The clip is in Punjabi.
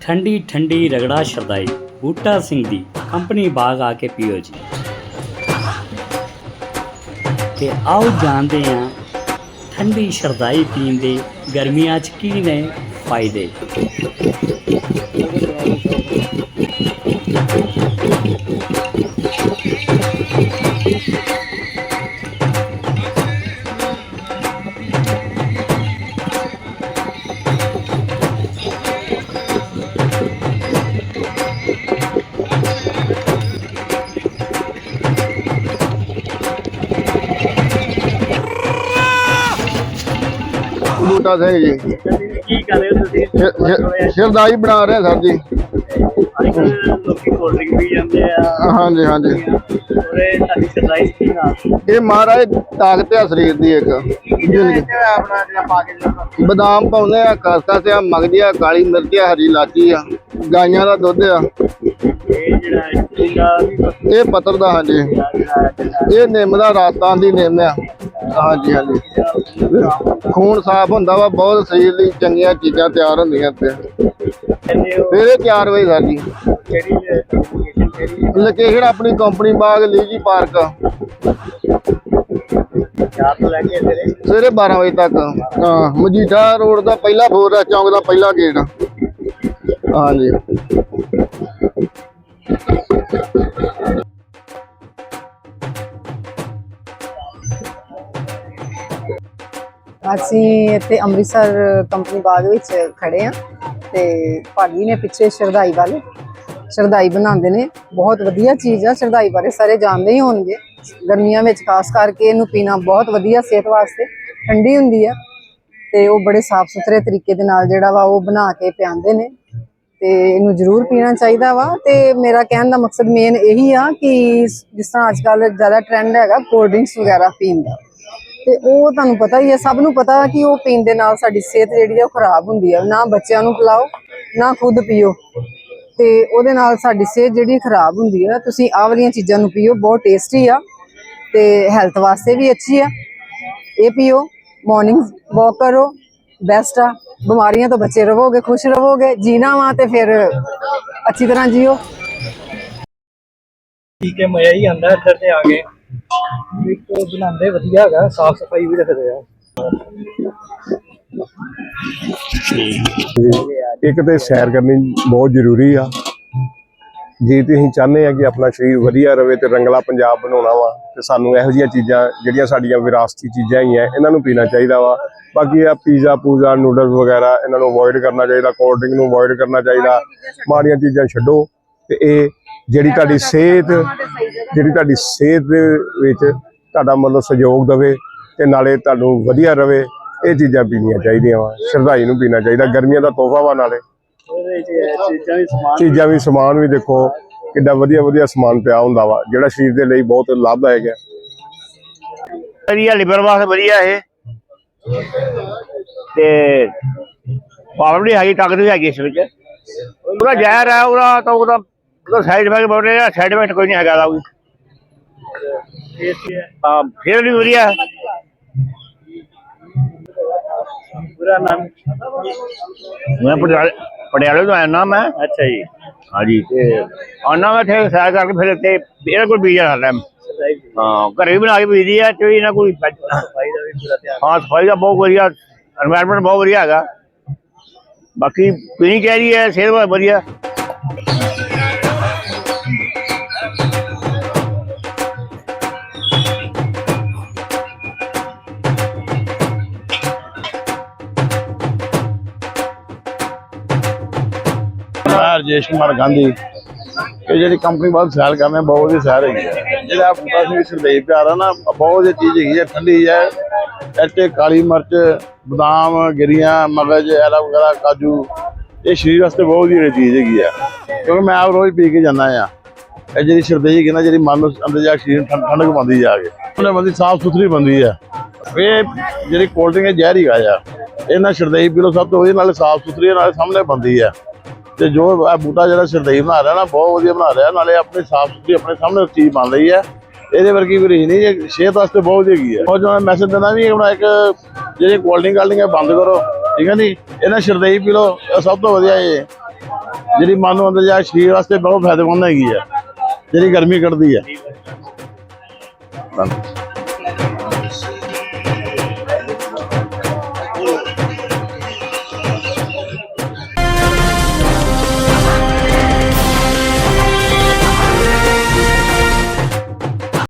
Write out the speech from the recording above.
ਠੰਡੀ ਠੰਡੀ ਰਗੜਾ ਸ਼ਰਦਾਈ, ਬੂਟਾ ਸਿੰਘ ਦੀ ਕੰਪਨੀ ਬਾਗ ਆ ਕੇ ਪੀਓ ਜੀ। ਤੇ ਆਓ ਜਾਣਦੇ ਹਾਂ, ਠੰਡੀ ਸ਼ਰਦਾਈ ਪੀਣ ਦੇ ਗਰਮੀਆਂ 'ਚ ਕੀ ਨੇ ਫਾਇਦੇ। ਬੂਟਾ ਸਿੰਘ ਜੀ। ਕੀ ਕਰ ਰਹੇ ਹੋ ਤੁਸੀਂ? ਸਿਰ- ਸਿਰ- ਸਿਰਦਾਈ ਬਣਾ ਰਹੇ ਸਰ ਜੀ। ਲੋਕੀ ਕੋਲਡ ਡਰਿੰਕ ਪੀ ਜਾਂਦੇ ਆ। ਹਾਂਜੀ ਹਾਂਜੀ। ਉਹਦੇ ਸਾਡੀ ਸ਼ਰਦਾਈ ਕੀ ਨਾਮ ਇਹ ਮਹਾਰਾਜ ਤਾਕਤ ਆ ਸਰੀਰ ਦੀ ਇੱਕ। ਜ਼ਿੰਦਗੀ। ਆਪਣਾ ਜਿਹੜਾ ਪਾ ਕੇ ਬਦਾਮ ਪਾਉਂਦੇ ਆ ਖਸਖਸ ਆ ਮਗਜ ਆ ਕਾਲੀ ਮਿਰਚ ਆ ਹਰੀ ਇਲਾਚੀ ਆ ਗਾਈਆਂ ਦਾ ਦੁੱਧ ਆ। ਇਹ ਪੱਤਰ ਦਾ ਹਾਂਜੀ। ਇਹ ਨਿੰਮ ਦਾ ਰਾਤਾਂ ਦੀ ਨਿੰਮ ਆ। ਹਾਂਜੀ ਹਾਂਜੀ। ਖੂਨ ਸਾਫ਼ ਹੁੰਦਾ ਵਾ, ਬਹੁਤ ਸਰੀਰ ਲਈ ਚੰਗੀਆਂ ਚੀਜ਼ਾਂ ਤਿਆਰ ਹੁੰਦੀਆਂ ਤੇ ਸਵੇਰੇ 4 ਵਜੇ ਸਰ ਜੀ। ਲੋਕੇਸ਼ਨ ਆਪਣੀ ਕੰਪਨੀ ਬਾਗ, ਲੀਜੀ ਪਾਰਕ। ਸਵੇਰੇ 12 ਵਜੇ ਤੱਕ। ਹਾਂ, ਮਜੀਠਾ ਰੋਡ ਦਾ ਪਹਿਲਾ ਫੋਰ ਦਾ, ਚੌਂਕ ਦਾ ਪਹਿਲਾ ਗੇਟ। ਹਾਂਜੀ। ਅਸੀਂ ਇੱਥੇ ਅੰਮ੍ਰਿਤਸਰ ਕੰਪਨੀ ਬਾਗ ਵਿੱਚ ਖੜੇ ਆ ਤੇ ਭਾਜੀ ਨੇ ਪਿੱਛੇ ਸ਼ਰਦਾਈ ਵਾਲੇ ਸ਼ਰਦਾਈ ਬਣਾਉਂਦੇ ਨੇ। ਬਹੁਤ ਵਧੀਆ ਚੀਜ਼ ਆ ਸ਼ਰਦਾਈ ਬਾਰੇ, ਸਾਰੇ ਜਾਣਦੇ ਹੀ ਹੋਣਗੇ। ਗਰਮੀਆਂ ਵਿੱਚ ਖਾਸ ਕਰਕੇ ਇਹਨੂੰ ਪੀਣਾ ਬਹੁਤ ਵਧੀਆ ਸਿਹਤ ਵਾਸਤੇ ਠੰਡੀ ਹੁੰਦੀ ਆ ਤੇ ਉਹ ਬੜੇ ਸਾਫ਼ ਸੁਥਰੇ ਤਰੀਕੇ ਦੇ ਨਾਲ ਜਿਹੜਾ ਵਾ ਉਹ ਬਣਾ ਕੇ ਪਿਆਉਂਦੇ ਨੇ ਤੇ ਇਹਨੂੰ ਜ਼ਰੂਰ ਪੀਣਾ ਚਾਹੀਦਾ ਵਾ। ਤੇ ਮੇਰਾ ਕਹਿਣ ਦਾ ਮਕਸਦ ਮੇਨ ਇਹੀ ਆ ਕਿ ਜਿਸ ਤਰ੍ਹਾਂ ਅੱਜ ਕੱਲ ਜ਼ਿਆਦਾ ਟ੍ਰੈਂਡ ਹੈਗਾ ਕੋਲਡ ਡਰਿੰਕਸ ਵਗੈਰਾ ਪੀਣ ਦਾ। ਤੇ ਉਹ ਤੁਹਾਨੂੰ ਪਤਾ ਹੀ ਹੈ ਸਭ ਨੂੰ ਪਤਾ ਕਿ ਉਹ ਪੀਣ ਦੇ ਨਾਲ ਸਾਡੀ ਸਿਹਤ ਜਿਹੜੀ ਹੈ ਖਰਾਬ ਹੁੰਦੀ ਹੈ ਨਾ ਬੱਚਿਆਂ ਨੂੰ ਪਿਲਾਓ, ਨਾ ਖੁਦ ਪੀਓ। ਤੇ ਉਹਦੇ ਨਾਲ ਸਾਡੀ ਸਿਹਤ ਜਿਹੜੀ ਖਰਾਬ ਹੁੰਦੀ ਹੈ ਤੁਸੀਂ ਆਹ ਵਾਲੀਆਂ ਚੀਜ਼ਾਂ ਨੂੰ ਪੀਓ, ਬਹੁਤ ਟੇਸਟੀ ਆ ਤੇ ਹੈਲਥ ਵਾਸਤੇ ਵੀ ਅੱਛੀ ਆ। ਇਹ ਪੀਓ ਮਾਰਨਿੰਗ ਵਾਕ ਕਰੋ ਬੈਸਟ ਆ। ਬਿਮਾਰੀਆਂ ਤੋਂ ਬਚੇ ਰਹੋਗੇ, ਖੁਸ਼ ਰਹੋਗੇ, ਜੀਣਾ ਵਾ ਤੇ ਫਿਰ ਅੱਛੀ ਤਰ੍ਹਾਂ ਜੀਓ। ਠੀਕ ਹੈ, ਮਜ਼ਾ ਹੀ ਆਂਦਾ ਇੱਧਰ ਤੇ ਆ ਕੇ। ਇੱਕ ਬਣਾਉਂਦੇ, ਵਧੀਆ ਹੈਗਾ, ਸਾਫ਼ ਸਫ਼ਾਈ ਵੀ ਰੱਖਦੇ ਆ। ਇੱਕ ਤੇ ਸੈਰ ਕਰਨੀ ਬਹੁਤ ਜ਼ਰੂਰੀ ਆ। ਜੇ ਤੇ ਚਾਹੁੰਦੇ ਆ ਕਿ ਆਪਣਾ ਸਰੀਰ ਵਧੀਆ ਰਵੇ ਤੇ ਰੰਗਲਾ ਪੰਜਾਬ ਬਣਾਉਣਾ ਵਾ, ਤੇ ਸਾਨੂੰ ਇਹੋ ਜਿਹੀਆਂ ਚੀਜ਼ਾਂ, ਜਿਹੜੀਆਂ ਸਾਡੀਆਂ ਵਿਰਾਸਤੀ ਚੀਜ਼ਾਂ ਹੀ ਆ, ਇਹਨਾਂ ਨੂੰ ਪੀਣਾ ਚਾਹੀਦਾ ਵਾ। ਬਾਕੀ ਆ ਪੀਜ਼ਾ, ਪੂਜ਼ਾ, ਨੂਡਲਸ ਵਗੈਰਾ, ਇਹਨਾਂ ਨੂੰ ਅਵੋਇਡ ਕਰਨਾ ਚਾਹੀਦਾ ਕੋਲਡ ਡਰਿੰਕ ਨੂੰ ਅਵੋਇਡ ਕਰਨਾ ਚਾਹੀਦਾ। ਮਾੜੀਆਂ ਚੀਜ਼ਾਂ ਛੱਡੋ, ਤੇ ਇਹ ਜਿਹੜੀ ਤੁਹਾਡੀ ਸਿਹਤ ਜਿਹੜੀ ਤੁਹਾਡੀ ਸਿਹਤ ਦੇ ਵਿੱਚ ਤੁਹਾਡਾ ਮਤਲਬ ਸਹਿਯੋਗ ਦੇਵੇ ਤੇ ਨਾਲੇ ਤੁਹਾਨੂੰ ਵਧੀਆ ਰਵੇ, ਇਹ ਚੀਜ਼ਾਂ ਪੀਣੀਆਂ ਚਾਹੀਦੀਆਂ ਵਾ ਸ਼ਰਧਾਈ ਨੂੰ ਪੀਣਾ ਚਾਹੀਦਾ, ਗਰਮੀਆਂ ਦਾ ਤੋਹਫਾ ਵਾ ਨਾਲੇ। ਚੀਜ਼ਾਂ ਵੀ, ਸਮਾਨ ਵੀ ਦੇਖੋ, ਕਿੱਡਾ ਵਧੀਆ ਵਧੀਆ ਸਮਾਨ ਪਿਆ ਹੁੰਦਾ ਵਾ, ਜਿਹੜਾ ਸਰੀਰ ਦੇ ਲਈ ਬਹੁਤ ਲਾਭਦਾਇਕ ਹੈ। ਵਧੀਆ ਲਿਵਰ ਵਾਸਤੇ ਵਧੀਆ ਇਹ। ਤੇ ਪਾਵਰ ਵੀ ਹੈਗੀ ਤਾਕਤ ਵੀ ਹੈਗੀ ਇਸ ਵਿੱਚ। ਉਹਦਾ ਜ਼ਹਿਰ ਹੈ, ਉਹਦਾ ਤਾਂ ਉਹਦਾ ਸਾਈਡ ਇਫੈਕਟ ਬਹੁਤ ਰਿਹਾ ਸਾਈਡ ਇਫੈਕਟ ਕੋਈ ਨਹੀਂ ਹੈਗਾ ਉਹਦਾ। ਕੋਈ ਹਾਂ ਫਿਰ ਵੀ ਵਧੀਆ। ਪੂਰਾ ਨਾਮ? ਮੈਂ ਪਟਿਆਲੇ ਪਟਿਆਲੇ ਤੋਂ ਆਇਆ ਨਾ ਮੈਂ। ਅੱਛਾ ਜੀ। ਹਾਂਜੀ ਤੇ ਆਉਣਾ ਮੈਂ ਇੱਥੇ ਸੈਰ ਕਰਕੇ ਫਿਰ ਇੱਥੇ ਇਹਨਾਂ ਕੋਲ ਬੀਜਾ ਸਾਡਾ ਹਾਂ ਘਰੇ ਵੀ ਬਣਾ ਕੇ ਬੀਜੀ ਆ ਤੇ ਇਹਨਾਂ ਕੋਈ ਹਾਂ ਸਫ਼ਾਈ ਦਾ ਬਹੁਤ ਵਧੀਆ এনवायरमेंट ਬਹੁਤ ਵਧੀਆ ਹੈਗਾ। ਬਾਕੀ ਪੀਣੀ ਚਾਹੀਦੀ ਹੈ ਸਿਹਤ ਵਧੀਆ। ਰਾਜੇਸ਼ ਕੁਮਾਰ ਗਾਂਧੀ ਇਹ ਜਿਹੜੀ ਕੰਪਨੀ ਬਹੁਤ ਸੈਲ ਕਰਨੇ ਬਹੁਤ ਵਧੀਆ ਸੈਲ ਹੈਗੀ ਹੈ ਜਿਹੜਾ ਬੂਟਾ ਸਿੰਘ ਸਰਦੇਵ ਪਿਆਰਾ ਨਾ ਬਹੁਤ ਵਧੀਆ ਚੀਜ਼ ਹੈਗੀ ਹੈ ਠੰਡੀ ਹੈ ਇੱਥੇ ਕਾਲੀ ਮਿਰਚ ਬਦਾਮ ਗਿਰੀਆਂ ਮਗਜ ਐਲਾ ਵਗੈਰਾ ਕਾਜੂ ਇਹ ਸਰੀਰ ਵਾਸਤੇ ਬਹੁਤ ਵਧੀਆ ਚੀਜ਼ ਹੈਗੀ ਆ। ਕਿਉਂਕਿ ਮੈਂ ਆਪ ਰੋਜ਼ ਪੀ ਕੇ ਜਾਂਦਾ ਆ। ਇਹ ਜਿਹੜੀ ਸਰਦੇਵ ਹੈਗੀ ਨਾ ਜਿਹੜੀ ਮਨ ਨੂੰ ਅੰਦਰ ਜਾ ਕੇ ਸਰੀਰ ਨੂੰ ਠੰਡ- ਠੰਡਕ ਪਾਉਂਦੀ ਜਾ ਕੇ। ਉਹਨੇ ਬੰਦੀ ਸਾਫ਼ ਸੁਥਰੀ ਬੰਦੀ ਹੈ ਇਹ ਜਿਹੜੀ ਕੋਲਡ ਡਰਿੰਕ ਹੈ ਜ਼ਹਿਰ ਹੀ ਆ। ਇਹਨਾਂ ਸਰਦੇਵ ਪੀ ਲਓ ਸਭ ਤੋਂ ਵਧੀਆ ਨਾਲੇ ਸਾਫ਼ ਸੁਥਰੀ ਹੈ, ਨਾਲੇ ਸਾਹਮਣੇ ਬੰਦੀ ਹੈ ਤੇ ਜੋ ਇਹ ਬੂਟਾ ਜਿਹੜਾ ਸਰਦਈ ਬਣਾ ਰਿਹਾ ਨਾ, ਬਹੁਤ ਵਧੀਆ ਬਣਾ ਰਿਹਾ। ਨਾਲੇ ਆਪਣੀ ਸਾਫ਼ ਸੁਥਰੀ ਆਪਣੇ ਸਾਹਮਣੇ ਚੀਜ਼ ਬਣ ਰਹੀ ਹੈ। ਇਹਦੇ ਵਰਗੀ ਵੀ ਰਹੀ ਨਹੀਂ ਇਹ ਸਿਹਤ ਵਾਸਤੇ ਬਹੁਤ ਹੈਗੀ ਹੈ। ਉਹ ਜੋ ਮੈਂ ਮੈਸੇਜ ਦਿੰਦਾ ਵੀ ਆਪਣਾ ਇੱਕ ਜਿਹੜੇ ਕੋਲਡ ਡਰਿੰਕ ਕਾਲਡਿੰਗ ਹੈ, ਬੰਦ ਕਰੋ। ਠੀਕ ਹੈ ਨਹੀਂ ਇਹਨਾਂ ਸ਼ਰਦਈ ਪੀ ਲਓ। ਇਹ ਸਭ ਤੋਂ ਵਧੀਆ ਇਹ। ਹੈ। ਜਿਹੜੀ ਮਨ ਨੂੰ ਅੰਦਰ ਜਾ ਕੇ ਸਰੀਰ ਵਾਸਤੇ ਬਹੁਤ ਫਾਇਦੇਮੰਦ ਹੈਗੀ ਹੈ। ਜਿਹੜੀ ਗਰਮੀ ਕੱਢਦੀ ਹੈ। ਧੰਨਵਾਦ।